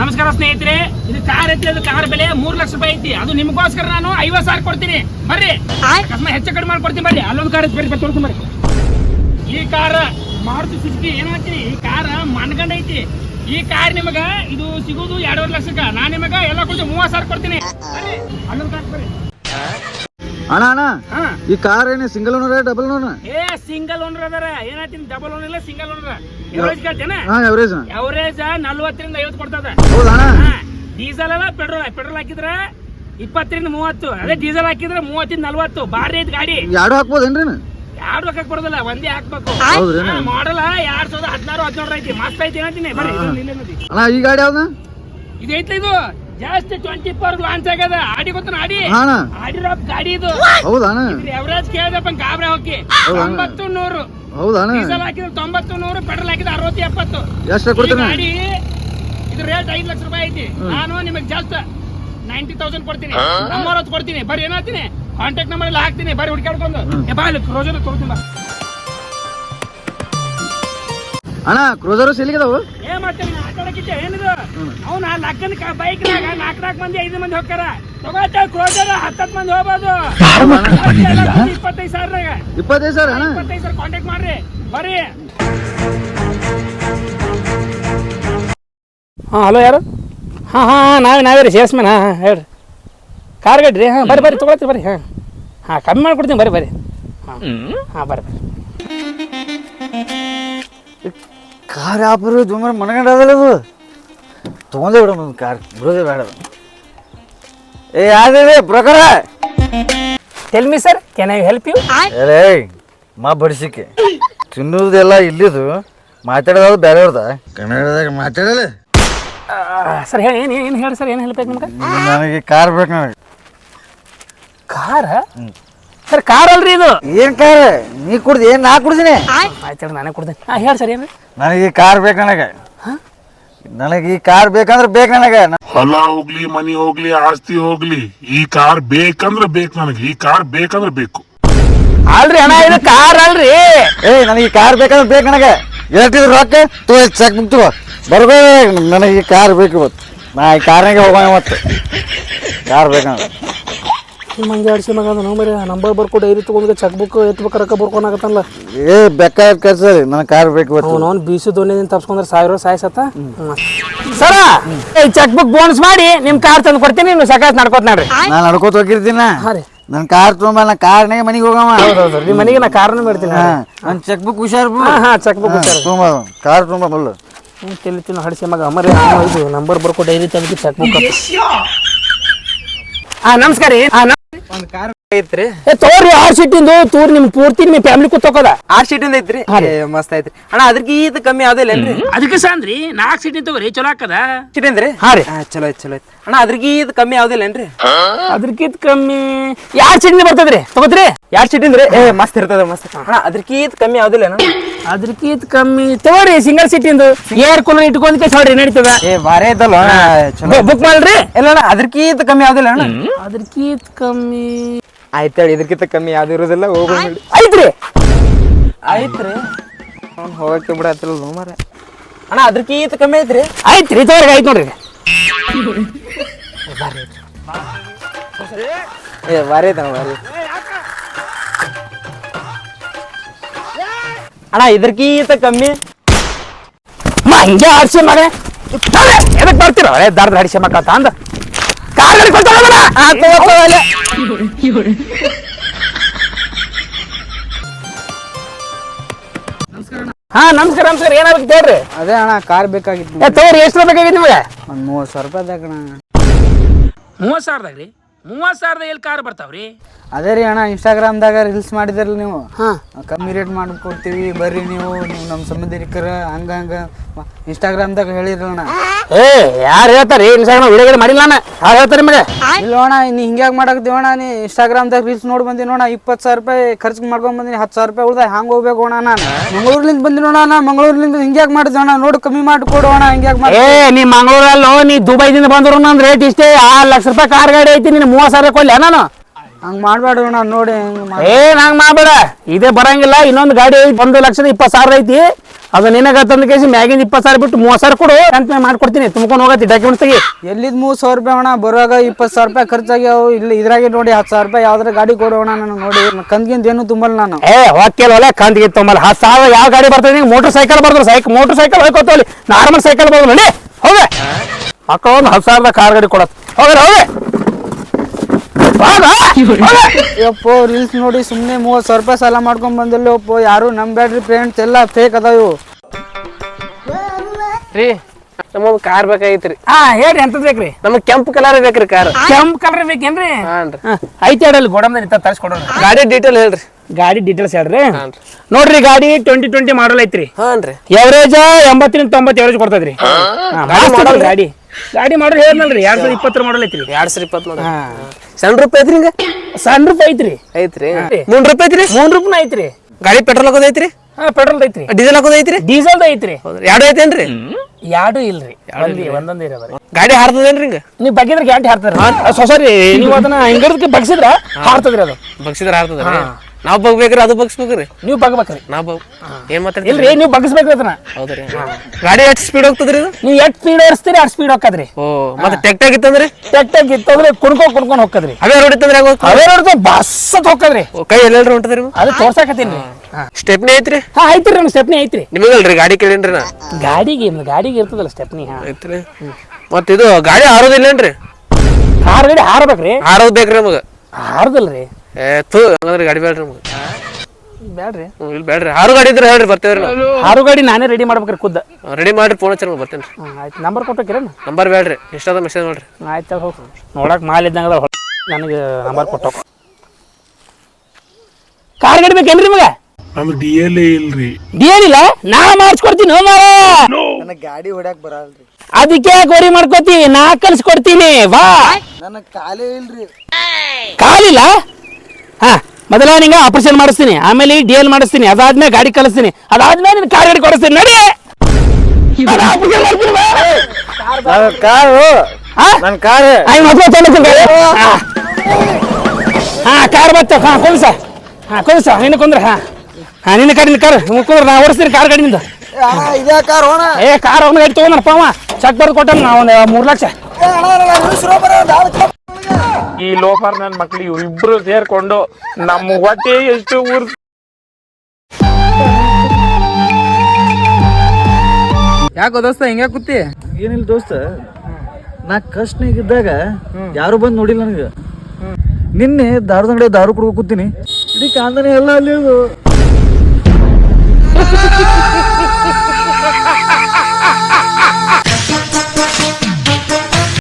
ನಮಸ್ಕಾರ ಸ್ನೇಹಿತರೆ ಇದು ಕಾರ್ ಐತಿ ಅದು ಕಾರ್ ಬೆಲೆ ಮೂರ್ ಲಕ್ಷ ರೂಪಾಯಿ ಐತಿ. ಅದು ನಿಮಗೋಸ್ಕರ ನಾನು ಐವತ್ ಸಾವಿರ ಕೊಡ್ತೀನಿ. ಬರ್ರಿ. ಅಕಸ್ಮಾತ್ ಹೆಚ್ಚು ಕಡಿಮೆ ಮಾಡ್ಕೊಡ್ತೀನಿ ಬರ್ರಿ. ಅಲ್ಲೊಂದು ಕಾರ್ ಐತಿ ಬರ್ರಿ ಬರ್ರಿ ತೋರ್ಸ್ಕೊಂಡ್ ಬರ್ರಿ. ಈ ಕಾರ್ ಮಾರುತಿ ಸುಜುಕಿ ಏನ್ ಮಾಡ್ತೀನಿ ಈ ಕಾರ್ ಮನ್ಗಂಡ ಐತಿ. ಈ ಕಾರ್ ನಿಮಗ ಇದು ಸಿಗೋದು ಎರಡೂವರೆ ಲಕ್ಷಕ್ಕ. ನಾನ್ ನಿಮಗ ಎಲ್ಲ ಕೊಡ್ತೀನಿ ಮೂವತ್ ಸಾವಿರ ಕೊಡ್ತೀನಿ. ಬರ್ರಿ. ಅಲ್ಲೊಂದು ಕಾರ್ ಬರ್ರಿ. ಅಣ್ಣ ಅಣ್ಣ ಈ ಕಾರ್ ಏನು ಸಿಂಗಲ್ ಓನರ್ ಡಬಲ್ ಓನರ್ ಏ ಸಿಂಗಲ್ ಓನರ್ ಅದಾರ. ಏನಾಯ್ತೀನಿ ಡಬಲ್ ಓನರ್ ಇಲ್ಲ ಸಿಂಗಲ್ ಓನರ್ ಎವರೇಜ್ ಕೇಳ್ತೇನೆ ಹಾ ಎವರೇಜ್ ಎವರೇಜ್ ನಲ್ವತ್ತರಿಂದ ಐವತ್ತು ಕೊಡ್ತದ. ಹೌದಾ ಡೀಸೆಲ್ ಅಲ್ಲ ಪೆಟ್ರೋಲ್ ಪೆಟ್ರೋಲ್ ಹಾಕಿದ್ರೆ ಇಪ್ಪತ್ತರಿಂದ ಮೂವತ್ತು. ಅದೇ ಡೀಸೆಲ್ ಹಾಕಿದ್ರೆ ಮೂವತ್ತಿಂದ ನಲ್ವತ್ತು. ಬಾರಿ ಐತಿ ಗಾಡಿ. ಎರಡು ಹಾಕ್ಬೋದೇನ್ರಿ? ಎರಡು ಹಾಕಕ್ ಬರೋದಿಲ್ಲ ಒಂದೇ ಹಾಕ್ಬೇಕು? ಮಾಡಲ್ಲ ಎರಡ್ ಸಾವಿರದ ಹದಿನಾರು ಹದಿನೇಳು ಐತಿ. ಮಸ್ತ್ ಐತಿ ಏನಂತೀನಿ? ಬರ್ರಿ ಅಣ್ಣ ಈ ಗಾಡಿ ಯಾವ್ದು? ಇದು ಐತ್ಲ ಇದು? ಜಾಸ್ತಿ ಟ್ವೆಂಟಿ ಫೋರ್ ಲಾಂಚ್ ಆಗ್ಯದ. ಆಡಿ ಗೊತ್ತ ಆಡಿ? ಆಡಿರೋ ಅಣ್ಣ ಗಾಡಿ ಇದು. ಹೌದಾ ಅಣ್ಣ ಎವರೇಜ್ ಕೇಳಿದಪ್ಪ ಗಾಬ್ರೆ ಹೋಗಿ? ತೊಂಬತ್ತು ನೂರು. ಹೌದಾ ಅಣ್ಣ ಡೀಸೆಲ್ ಹಾಕಿದ್ರೆ ತೊಂಬತ್ತು ನೂರು ಪೆಟ್ರೋಲ್ ಹಾಕಿದ್ರೆ ಅರವತ್ತು ಎಪ್ಪತ್ತು. ಎಷ್ಟು ಕೊಡ್ತೀನಿ ಕೊಡ್ತೀರ ಗಾಡಿ ಇದು ರೇಟ್ ಐದು ಲಕ್ಷ ರೂಪಾಯಿ ಐತಿ. ನಾನು ನಿಮಗೆ ಜಸ್ಟ್ ನೈಂಟಿ ತೌಸಂಡ್ ಕೊಡ್ತೀನಿ. ನಂಬರ್ ಹೊತ್ತು ಕೊಡ್ತೀನಿ. ಬರೀ ಏನಾಗ್ತೀನಿ ಕಾಂಟ್ಯಾಕ್ಟ್ ನಂಬರ್ ಎಲ್ಲ ಹಾಕ್ತೀನಿ. ಬರೀ ಹುಡುಕಾಡ್ಕೊಂಡು ಬಾ ಇಲ್ಲಿ ರೋಜನ ತೋರ್ತೀನಿ ಬಾ. ಅಣ್ಣ ಕ್ರೂಸರ್ ಸಿಲಿಗದವು ಏನ್ ಮಾಡ್ತೀನಿ ಆಟ ಆಡಕ್ಕಿದ್ದೆ ಏನಿದು? ಅವ್ನ ಲಕ್ಕನ ಬೈಕ್ ನಾಗ ನಾಲ್ಕು ನಾಲ್ಕು ಮಂದಿ ಐದು ಮಂದಿ ಹೋಗ್ತಾರ. ತಗೋತ ಕ್ರೋಜರ್ ಹತ್ತತ್ತು ಮಂದಿ ಹೋಗ್ಬೋದು. ಇಪ್ಪತ್ತೈದು ಸಾವಿರದಾಗ. ಇಪ್ಪತ್ತೈದು ಸಾವಿರ ಅಣ್ಣ? ಇಪ್ಪತ್ತೈದು ಸಾವಿರ ಕಾಂಟ್ಯಾಕ್ಟ್ ಮಾಡ್ರಿ. ಬರ್ರಿ. ಹಾಂ ಹಲೋ ಯಾರು? ಹಾಂ ಹಾಂ ನಾವೇ ನಾವೇ ರೀ ಹಾಂ ಹೇಳ್ರಿ. ಕಾರ್ ಗಡ್ರಿ ಹಾಂ ಬರ್ರಿ ಬರ್ರಿ ತೊಗೊಳತ್ರಿ ಬರ್ರಿ ಹಾಂ. ಹಾಂ ಕಮ್ಮಿ ಮಾಡ್ಕೊಡ್ತೀನಿ ಬರ್ರಿ ಬರ್ರಿ. ಹಾಂ ಹಾಂ ಬರ್ರಿ ಬರ್ರಿ. ಕಾರ್ ಯಾಪರು ಜುಮ್ಮರ್ ಮನಗಂಡ ಅದಲ್ಲ ಅದು. ತೊಗೊಂಡೇ ಬಿಡ ಒಂದು ಕಾರ್. ಬಿಡೋದೇ ಬೇಡ ಅದು. ಏ ಯಾವ್ದೇ ಪ್ರಕಾರ tell me sir can I help you ಏ ಮಾ ಬಡಿಸಿಕೆ. ತಿನ್ನೋದೆಲ್ಲ ಇಲ್ಲಿದು. ಮಾತಾಡೋದು ಬೇರೆಯವ್ರದ. ಕನ್ನಡದಾಗ ಮಾತಾಡಲ್ಲ. ಸರ್ ಹೇಳಿ ಏನು ಏನು ಹೇಳಿ ಸರ್ ಏನು ಹೆಲ್ಪ್ ಬೇಕು ನಿಮ್ಗೆ? ನನಗೆ ಕಾರ್ ಬೇಕು ನನಗೆ. ಕಾರ? ಸರ್ ಕಾರ್ ಅಲ್ರಿ ಇದು. ಏನ್ ಕಾರ್ ನೀ ಕುಡ್ದು ಏನ್ ನಾ ಕುಡ್ದಿನಿ? ಆಯ್ತು ಹೇಳಿ ನಾನೇ ಕೊಡ್ತೀನಿ ಹಾಂ ಹೇಳಿ ಸರ್ ಏನು? ನನಗೆ ಈ ಕಾರ್ ಬೇಕು ನನಗೆ. ನನಗೆ ಈ ಕಾರ್ ಬೇಕಂದ್ರೆ ಬೇಕು ನನಗೆ. ಹೊಲ ಹೋಗ್ಲಿ ಮನಿ ಹೋಗ್ಲಿ ಆಸ್ತಿ ಹೋಗ್ಲಿ ಈ ಕಾರ್ ಬೇಕಂದ್ರೆ ಬೇಕು ನನಗೆ. ಈ ಕಾರ್ ಬೇಕಂದ್ರೆ ಬೇಕು. ಅಲ್ರಿ ಅಣ್ಣ ಇದು ಕಾರ್ ಅಲ್ರಿ. ಏ ನನಗೆ ಈ ಕಾರ್ ಬೇಕಂದ್ರೆ ಬೇಕು ನನಗೆ. ಎಷ್ಟಿದ್ರು ರೊಕ್ಕ ತೋ ಚೆಕ್ ಬುಕ್ ತಗೋ. ಬರ್ಗೋ ನನಗೆ ಈ ಕಾರ್ ಬೇಕು ಇವತ್ತು. ನಾ ಈ ಕಾರ್ನಾಗೆ ಹೋಗೋಣ ಮತ್ತೆ ಕಾರ್ ಬೇಕಂದ್ರೆ. ಮಂಜೆ ಆಡ್ಸಿ ಮಗ ಅದು. ನಂಬರ್ ನಂಬರ್ ಬರ್ಕೊಟ್ಟು ಡೈರಿ ತೊಗೊಂಡು ಚೆಕ್ ಬುಕ್ ಎತ್ಬೇಕು ರೊಕ್ಕ ಬರ್ಕೊಳಕತ್ತಲ್ಲ ಏ ಬೇಕಾದ ಕರ್ಸರಿ ನನ್ನ ಕಾರ್ ಬೇಕು ಇವತ್ತು. ಅವ್ನು ಬಿ ಸಿ ದೋನಿದಿಂದ ತಪ್ಸ್ಕೊಂಡ್ರೆ ಸಾವಿರ ಸಾಯ್ಸತ್ತ? ಸರ ಚೆಕ್ ಬುಕ್ ಬೋನಸ್ ಮಾಡಿ ನಿಮ್ಮ ಕಾರ್ ತಂದು ಕೊಡ್ತೀನಿ ನೀವು ಸಕಾಸ್ ನಡ್ಕೋತ ನೋಡ್ರಿ. ನಾನು ನಡ್ಕೋತ ಹೋಗಿರ್ತೀನಿ? ಹಾಂ ರೀ. ನನ್ನ ಕಾರ್ ತೊಗೊಂಬ ನಾ ಕಾರ್ನಾಗೆ ಮನೆಗೆ ಹೋಗಮ್ಮ ಹೌದೌದು ನಿಮ್ಮ ಮನೆಗೆ ನಾ ಕಾರ್ನ ಬಿಡ್ತೀನಿ. ನನ್ನ ಚೆಕ್ ಬುಕ್ ಹುಷಾರು ಹಾಂ ಹಾಂ ಚೆಕ್ ಬುಕ್ ತುಂಬಾ ಕಾರ್ ತುಂಬ ಬಲ್ಲು ತಿಳಿ ತಿನ್ನು ಹಡಿಸಿ ಮಗ ಮರಿ ನಂಬರ್ ಬರ್ಕೊ ಡೈರಿ ತಂದು ಚೆಕ್ ಬುಕ್ ಹಾ ನಮಸ್ಕಾರ ರೀ. ಹಾ Ивана Карл. ಐತ್ರಿ? ಏ ತೋರಿ ಆರ್ ಸೀಟಿಂದು ತೂರ್ ನಿಮ್ ಪೂರ್ತಿ ನಿಮ್ ಫ್ಯಾಮಿಲಿ ಕೂತೋಕದ ಆರ್ ಸೀಟಿಂದ ಐತ್ರಿ? ಏ, ಮಸ್ತ್ ಐತ್ರಿ. ಅಣ್ಣ ಅದ್ರಕ್ಕೆ ಇದು ಕಮ್ಮಿ ಏನ್ರಿ? ಅದಕ್ಕೆ ಸಾಂದ್ರಿ ನಾಲ್ಕು ಸೀಟಿನ ತಗೋರಿ ಚಲೋ ಹಾಕದ ಸೀಟಿಂದ್ರಿ? ಹಾ ರೀ. ಚಲೋ ಐತ್ ಚಲೋ ಐತ್. ಅಣ್ಣ ಅದ್ರಕ್ಕೆ ಇದು ಕಮ್ಮಿ ಯಾವ್ದಿಲ್ಲೇನ್ರಿ ಅದಕ್ಕಿಂತ ಕಮ್ಮಿ ಯಾರ್ ಸೀಟಿಂದ ಬರ್ತದ್ರಿ? ತಗೋತ್ರಿ. ಯಾರ್ ಸೀಟಿಂದ್ರಿ? ಏ ಮಸ್ತ್ ಇರ್ತದ ಮಸ್ತ್ ಅಣ್ಣ ಅದ್ರಕ್ಕೆ ಇದು ಕಮ್ಮಿ ಯಾವ್ದಿಲ್ಲ ಅಣ್ಣ ಅದಕ್ಕಿಂತ ಕಮ್ಮಿ ತಗೋರಿ ಸಿಂಗಲ್ ಸೀಟಿಂದು. ಏರ್ ಕೂಲರ್ ಇಟ್ಕೊಂಡ್ ಕೈ ನೋಡ್ರಿ ನಡೀತದ. ಏ ಬಾರೇ ಐತಲ್ಲ ಅಣ್ಣ ಚಲೋ ಬುಕ್ ಮಾಡ್ರಿ. ಇಲ್ಲ ಅಣ್ಣ ಅದ್ರಕ್ಕೆ ಇದು ಕಮ್ಮಿ ಯಾವ್ದಿಲ್ಲ ಅಣ್ಣ ಅದಕ್ಕಿಂತ ಕಮ್ಮಿ ಆಯ್ತು ಹೇಳಿ ಇದಕ್ಕಿಂತ ಕಮ್ಮಿ ಯಾವ್ದು ಇರೋದಿಲ್ಲ ಹೋಗೋಣ ನೋಡಿ ಐತ್ರಿ. ಆಯ್ತ್ರಿ. ಅವ್ನು ಹೋಗಕ್ಕೆ ಬಿಡತ್ತಿಲ್ಲ ಮಾರ ಅಣ್ಣ ಅದಕ್ಕಿಂತ ಕಮ್ಮಿ ಐತ್ರಿ. ಆಯ್ತ್ರಿ ತಗೋರಿ ಆಯ್ತು ನೋಡ್ರಿ. ಏ ಬಾರಿ ಐತಣ್ಣ ಬಾರಿ ಅಣ್ಣ ಇದಕ್ಕಿಂತ ಕಮ್ಮಿ. ಹಿಂಗೆ ಆಡ್ಸಿ ಮಗ ಎದಕ್ಕೆ ಬರ್ತೀರ? ಅರೆ ದಾರ್ದ ಹಡಿಸಿ ಮಕ್ಕ ಅಂದ ಕಾರ್ ಹಾ ನಮಸ್ಕಾರ ನಮಸ್ಕಾರ. ಏನಾಗುತ್ತೆ ಹೇಳ್ರಿ ಅದೇ ಅಣ್ಣ ಕಾರ್ ಬೇಕಾಗಿತ್ತು ಏ ತಗೋರಿ ಎಷ್ಟು ಬೇಕಾಗಿತ್ತು ನಿಮಗೆ? ಒಂದು ಮೂವತ್ತು ಸಾವಿರ ರೂಪಾಯಿ ಅಣ್ಣ ಮೂವತ್ತು ಸಾವಿರದಾಗ ರೀ ಮೂವತ್ತು ಸಾವಿರದ ಎಲ್ಲಿ ಕಾರ್ ಬರ್ತಾವ್ರಿ? ಅದೇ ರೀ ಅಣ್ಣ ಇನ್ಸ್ಟಾಗ್ರಾಮ್ದಾಗ ರೀಲ್ಸ್ ಮಾಡಿದಿರಲ್ಲ ನೀವು. ಹಾ. ಕಮ್ಮಿ ರೇಟ್ ಮಾಡ್ಕೊಡ್ತೀವಿ ಬರ್ರಿ ನೀವು ನೀವು ನಮ್ಮ ಸಂಬಂಧಿಕರ ಹಂಗ ಹಂಗ. ಇನ್ಸ್ಟಾಗ್ರಾಮ್ದಾಗ ಹೇಳಿರಲ್ಲ ಏ ಯಾರು ಹೇಳ್ತಾರಿ? ಇನ್ಸ್ಟಾಗ್ರಾಮ್ ವಿಡಿಯೋಗಳು ಮಾಡಿಲ್ಲ ಅಣ್ಣ. ಯಾರು ಹೇಳ್ತಾರೆ ನಿಮಗೆ? ಇಲ್ಲ ಅಣ್ಣ ನೀ ಹಿಂಗ್ಯಾಗ ಮಾಡಕ್ ಅಣ್ಣ ನೀ ಇನ್ಸ್ಟಾಗ್ರಾಮ್ದಾಗ ರೀಲ್ಸ್ ನೋಡಿ ಬಂದಿ ನೋಡ ಇಪ್ಪತ್ತು ಸಾವಿರ ರೂಪಾಯಿ ಖರ್ಚು ಮಾಡ್ಕೊಂಡ್ ಬಂದಿ ಹತ್ತು ಸಾವಿರ ರೂಪಾಯಿ ಉಳ್ದ ಹಂಗ ಹೋಗ್ಬೇಕು ಅಣ್ಣ ನಾನು? ಮಂಗಳೂರ್ಲಿಂದ ಬಂದಿ ನೋಡ ನಾ ಮಂಗಳೂರ್ಲಿಂದ ಹಿಂಗ್ಯಾಗ ಮಾಡಿದ್ವಿ ಅಣ್ಣ ನೋಡಿ ಕಮ್ಮಿ ಮಾಡಿ ಕೊಡು ಅಣ್ಣ ಹಿಂಗ್ಯಾಗ ಮಾಡಿ ಏ ನೀ ಮಂಗಳೂರಲ್ಲೋ ನೀ ದುಬೈದಿಂದ ಬಂದ್ರು ನಂದು ರೇಟ್ ಇಷ್ಟೇ ಆರು ಲಕ್ಷ ರೂಪಾಯಿ ಕಾರ್ ಗಾಡಿ ಐತಿ ನೀನು ಮೂವತ್ತು ಸಾವಿರ ಕೊಡ್ಲಿ ನಾನು ಹಂಗ್ ಮಾಡಬೇಡ ಅಣ್ಣ ನೋಡಿ ಏ ನಂಗ್ ಮಾಡ್ಬೇಡ. ಇದೇ ಬರಂಗಿಲ್ಲ ಇನ್ನೊಂದು ಗಾಡಿ ಒಂದು ಲಕ್ಷದ ಇಪ್ಪತ್ತು ಸಾವಿರ ಐತಿ. ಅದು ನಿನಗ ತಂದ ಕೇಸಿ ಮ್ಯಾಗಿಂದ ಇಪ್ಪತ್ತು ಸಾವಿರ ಬಿಟ್ಟು ಮೂವತ್ತು ಸಾವಿರ ಕೊಡು. ಅಂತ ಮಾಡ್ಕೊಡ್ತೀನಿ ತುಂಬ್ಕೊಂಡು ಹೋಗತ್ತಿ ಡಾಕ್ಯುಮೆಂಟ್ಸ್ ತೆಗಿ. ಎಲ್ಲಿದ್ ಮೂರು ಸಾವಿರ ರೂಪಾಯಿ ಅಣ್ಣ? ಬರುವಾಗ ಇಪ್ಪತ್ತು ಸಾವಿರ ರೂಪಾಯಿ ಖರ್ಚಾಗ್ಯಾವ ಇಲ್ಲಿ ಇದ್ರಾಗೆ ನೋಡಿ ಹತ್ತು ಸಾವಿರ ರೂಪಾಯಿ ಯಾವ್ದಾರ ಗಾಡಿ ಕೊಡೋಣ ನಾನು ನೋಡಿ. ಕಂದ್ಗಿಂದ ಏನು ತುಂಬಲ್ಲ ನಾನು. ಏ ಹೊಕ್ಕೇಲ್ ಒಲೆ ಕಂದಿಗೆ ತುಂಬಲ್ಲ. ಹತ್ತು ಸಾವಿರ ಯಾವ ಗಾಡಿ ಬರ್ತದೆ ಮೋಟರ್ ಸೈಕಲ್ ಬರ್ತದೆ ಸೈಕಲ್ ಮೋಟರ್ ಸೈಕಲ್ ಹೋಗ್ಕೊತಲ್ಲಿ ನಾರ್ಮಲ್ ಸೈಕಲ್ ಬರ್ಬೋದು ನೋಡಿ ಹೋಗ. ಮಕ್ಕ ಒಂದು ಹತ್ತು ಸಾವಿರದ ಕಾರ್ ಗಾಡಿ ಕೊಡತ್ತೆ. ಹೋಗ್ರಿ ಹೋಗಿ. ಯಪ್ಪೋ ರೀಲ್ಸ್ ನೋಡಿ ಸುಮ್ಮನೆ ಮೂವತ್ತು ಸಾವಿರ ರೂಪಾಯಿ ಸಾಲ ಮಾಡ್ಕೊಂಡ್ ಬಂದಿಲ್ಲ ಯಪ್ಪೋ ಯಾರು ನಂಬ್ಯಾಡ್ರಿ ಫ್ರೆಂಡ್ಸ್ ಎಲ್ಲ ಫೇಕ್ ಅದಾವ ಇವು. ರೀ ನಮ್ಮೊಂದು ಕಾರ್ ಬೇಕಾಗಿತ್ರಿ. ಹಾ ಹೇಳ್ರಿ ಎಂತದ್ ಬೇಕ್ರಿ? ನಮಗ್ ಕೆಂಪು ಕಲರ್ ಬೇಕ್ರಿ ಕಾರ್ ಕೆಂಪ್ ಕಲರ್ ಬೇಕೇನ್ರಿ? ಹಾನ್ರಿ ಐತಿ ಅಡಲ್ಲಿ ಗೋಡಂಬ ನಿಂತ ತರಿಸ್ಕೊಡೋಣ ಗಾಡಿ ಡೀಟೇಲ್ ಹೇಳ್ರಿ. ಗಾಡಿ ಡೀಟೇಲ್ಸ್ ಹೇಳ್ರಿ? ಹಾನ್ರಿ ನೋಡ್ರಿ ಗಾಡಿ ಟ್ವೆಂಟಿ ಟ್ವೆಂಟಿ ಮಾಡಲ್ ಐತ್ರಿ. ಹಾನ್ರಿ ಎವರೇಜ್ ಎಂಬತ್ತರಿಂದ ತೊಂಬತ್ತು ಎವರೇಜ್ ಕೊಡ್ತದ್ರಿ. ಮಾಡಲ್ ಗಾಡಿ. ಗಾಡಿ ಮಾಡಲ್ ಹೇಳಲ್ರಿ ಎರಡ್ ಸಾವಿರ ಇಪ್ಪತ್ತರ ಮಾಡಲ್ ಐತ್ರಿ. ಎರಡ್ ಸಾವಿರ ಇಪ್ಪತ್ತು ಸಣ್ಣ ರೂಪಾಯಿ ಐತ್ರಿ ಹಿಂಗ? ಸಣ್ಣ ರೂಪಾಯಿ ಐತ್ರಿ. ಐತ್ರಿ. ಮೂರ್ ರೂಪಾಯಿ ಐತ್ರಿ? ಮೂರ್ ರೂಪಾಯಿ ಐತ್ರಿ. ಗಾಡಿ ಪೆಟ್ರೋಲ್ ಹಾಕೋದ್ ಐತ್ರಿ? ಹಾ ಪೆಟ್ರೋಲ್ ಐತ್ರಿ. ಡೀಸೆಲ್ ಹಾಕೋದ್ ಐತ್ರಿ? ಡೀಸೆಲ್ ಐತ್ರಿ. ಎರಡು ಐತೇನ್ರಿ? ಯಾಡು ಇಲ್ರಿ. ಒಂದೇ ಒಂದೊಂದೇ ಇರೋದ್ರಿ ಗಾಡಿ ಹಾರ್ತದೇನ್ರಿ ಹಿಂಗ? ನೀವು ಬಗ್ಗಿದ್ರೆ ಗ್ಯಾಂಟಿ ಹಾರ್ತಾರ ಸಾರಿ ನೀವು ಅದನ್ನ ಹಿಂಗಡಕ್ಕೆ ಬಗ್ಸಿದ್ರ ಹಾರ್ತದ್ರಿ ಅದು. ಬಗ್ಸಿದ್ರ ಹಾರ್ತದ್ರಿ? ನಾವ್ ಬಗ್ಬೇಕ್ರಿ ಅದು ಬಗ್ಸ್ಬೇಕ್ರಿ. ನೀವು ಬಗ್ಬೇಕ್ರಿ. ನಾವ್ ಬಗ್ ಏನ್ ಮಾತಾಡ್ತೀರಿ? ಇಲ್ರಿ ನೀವು ಬಗ್ಸ್ಬೇಕ್ರಿ ಅದನ್ನ. ಹೌದ್ರಿ. ಗಾಡಿ ಎಷ್ಟು ಸ್ಪೀಡ್ ಹೋಗ್ತದ್ರಿ ಇದು? ನೀವು ಎಷ್ಟ್ ಸ್ಪೀಡ್ ಓಡಿಸ್ತೀರಿ ಅಷ್ಟ್ ಸ್ಪೀಡ್ ಹೋಗ್ತದ್ರಿ. ಓ ಮತ್ತೆ ಟೆಕ್ಟ್ ಆಗಿತ್ತಂದ್ರಿ ಟೆಕ್ಟಾಗಿ ಇತ್ತಂದ್ರೆ ಕುಣ್ಕೊಂಡ್ ಕುಣ್ಕೊಂಡ್ ಅವೇ ರೋಡ್ ಇತ್ತಂದ್ರೆ ಹೆಂಗ್ ಅವೇ ನೋಡಿದ್ರೆ ಬಸ್ ಓ, ಕೈ ಎಲ್ಲೆಲ್ರಿ ಹೊಂಟದ್ರಿ ಅದು ತೋರ್ಸಾಕತ್ತೀನಿ ಸ್ಟೆಪ್ನಿ ಐತ್ರಿ? ಹಾ ಐತ್ರಿ ನಮ್ಗೆ ಸ್ಟೆಪ್ನಿ ಐತ್ರಿ. ನಿಮಗಲ್ರಿ ಗಾಡಿ ಕೇಳೇನ್ರಿ ನಾ? ಗಾಡಿಗೆ ಗಾಡಿಗೆ ಇರ್ತದಲ್ಲ ಸ್ಟೆಪ್ನಿ ಹಾ. ಐತ್ರಿ. ಮತ್ತ ಇದು ಗಾಡಿ ಹಾರೋದಿಲ್ಲೇನ್ರಿ? ಕಾರ್ ಗಾಡಿ ಹಾರಬೇಕ್ರಿ. ಹಾರೋದ್ ಬೇಕ್ರಿ ನಮಗ? ಹಾರ್ದಲ್ರಿ. ಏ ತು ಹಂಗಂದ್ರೆ ಗಾಡಿ ಬೇಡ್ರಿ ಬೇಡ್ರಿ. ಬ್ಯಾಡ್ರಿ ಇಲ್ಲಿ ಬೇಡ್ರಿ. ಆರು ಗಾಡಿ ಇದ್ರೆ ಹೇಳ್ರಿ ಬರ್ತೇವ್ರಿ ನಾವು. ಆರು ಗಾಡಿ ನಾನೇ ರೆಡಿ ಮಾಡ್ಬೇಕ್ರಿ ಖುದ್ದ. ರೆಡಿ ಮಾಡಿ ಫೋನ್ ಹಚ್ಚಿ ಬರ್ತೇನೆ ಹ್ಮ್, ಆಯ್ತು. ನಂಬರ್ ಕೊಟ್ಟೋಕಿರೇನು? ನಂಬರ್ ಬೇಡ್ರಿ ಇನ್ಸ್ಟಾದ ಮೆಸೇಜ್ ನೋಡ್ರಿ. ಆಯ್ತು ಹೋಗಿ. ನೋಡಕ್ ಮಾಲ್ ಇದ್ದಂಗ. ನನಗೆ ನಂಬರ್ ಕೊಟ್ಟು ಕಾರ್ ಗಾಡಿ ಬೇಕೇನ್ರಿ ನಿಮಗೆ? ನಮ್ಗೆ ಡಿ ಎಲ್ ಇಲ್ರಿ. ಏನಿಲ್ಲ ನಾ ಮಾಡಿಸ್ಕೊಡ್ತೀನಿ ಮಾರ ನನಗೆ ಗಾಡಿ ಹೊಡ್ಯಾಕ್ ಬರಲ್ರಿ. ಅದಕ್ಕೆ ಗೋರಿ ಮಾಡ್ಕೋತಿ ನಾ ಕಲ್ಸ್ಕೊಡ್ತೀನಿ ಬಾ ನನಗೆ ಕಾಲೇ ಇಲ್ರಿ. ಕಾಲಿಲ್ಲ ಹಾ ಮೊದಲ ನಿಂಗೆ ಆಪರೇಷನ್ ಮಾಡಿಸ್ತೀನಿ. ಆಮೇಲೆ ಡಿ ಎಲ್ ಮಾಡಿಸ್ತೀನಿ. ಅದಾದ್ಮೇಲೆ ಗಾಡಿ ಕಳಿಸ್ತೀನಿ. ಅದಾದ್ಮೇಲೆ ನಿನ್ ಕಾರ್ ಗಾಡಿ ಕೊಡಿಸ್ತೀನಿ. ನಡಿ! ನಾನು ಕಾರು. ಕಾರ್. ಆ, ಇವ್ನ್ ಹತ್ರ ತೊಗೊಂಡ್ ಹಾ. ಕಾರ್ ಬತ್ತ ಹಾ ಕುಂದ್ಸ ಹಾ ಕುಂದ್ಸ ನಿನ್ನ ಕುಂದ್ರ ಹಾ. ಹಾ ನಿನ್ನ ಕಡೆ ಕಾರ್. ಕುಂದ್ರ ನಾ ಓಡಿಸ್ತೀನಿ ಕಾರ್ ಗಾಡಿನಿಂದ ಇದೇ ಕಾರ್ ಹೋಣ. ಏ ಕಾರ್ ಅವ್ನ ಗಾಡಿ ತಗೊಂಡಪ್ಪ ಅವ. ಚೆಕ್ ಬರ್ದು ಕೊಟ್ಟ ನಾ ಒಂದು ಮೂರು ಲಕ್ಷ. ಈ ಲೋಫರ್ ನನ್ನ ಮಕ್ಳಿಗೆ ಇಬ್ರು ಸೇರ್ಕೊಂಡು ನಮ್ಮ ಹೊಟ್ಟೆ ಎಷ್ಟು ಊರ್ ಯಾಕೋ ದೋಸ್ತ ಹಿಂಗ ಕೂತಿ? ಏನಿಲ್ಲ ದೋಸ್ತ. ನಾ ಕಷ್ಟನಾಗಿದ್ದಾಗ ಯಾರು ಬಂದು ನೋಡಿಲ್ಲ ನನಗೆ. ನಿನ್ನೆ ದಾರದ ಅಂಗಡಿ ದಾರು ಕುಡ್ಕೊ ಕೂತೀನಿ. ಇಡೀ ಕಾಂದನೆ ಎಲ್ಲ ಅಲ್ಲಿ ಅದು